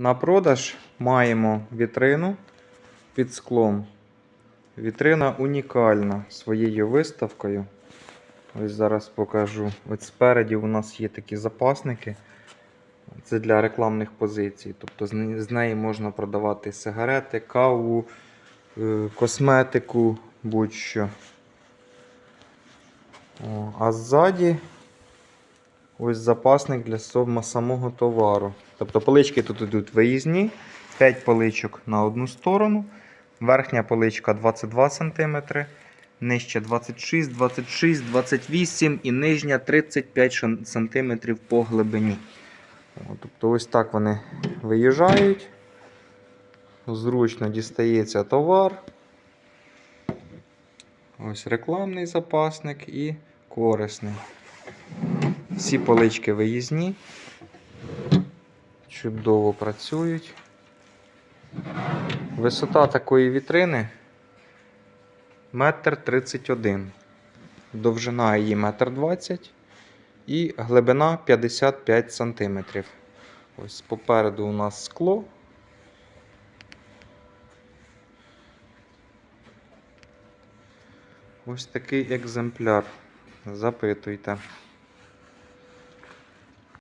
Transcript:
На продаж маємо вітрину під склом. Вітрина унікальна своєю виставкою. Ось зараз покажу. Ось спереді у нас є такі запасники. Це для рекламних позицій. Тобто з неї можна продавати сигарети, каву, е, косметику, будь-що. А ззаді ось запасник для самого товару. Тобто полички тут йдуть виїзні, 5 поличок на одну сторону. Верхня поличка 22 см, нижча 26, 26, 28 і нижня 35 см по глибині. Тобто ось так вони виїжджають. Зручно дістається товар. Ось рекламний запасник і корисний. Всі полички виїзні. Чудово працюють. Висота такої вітрини 1,31 м. Довжина її 1,20 м і глибина 55 см. Ось попереду у нас скло. Ось такий екземпляр. Запитуйте.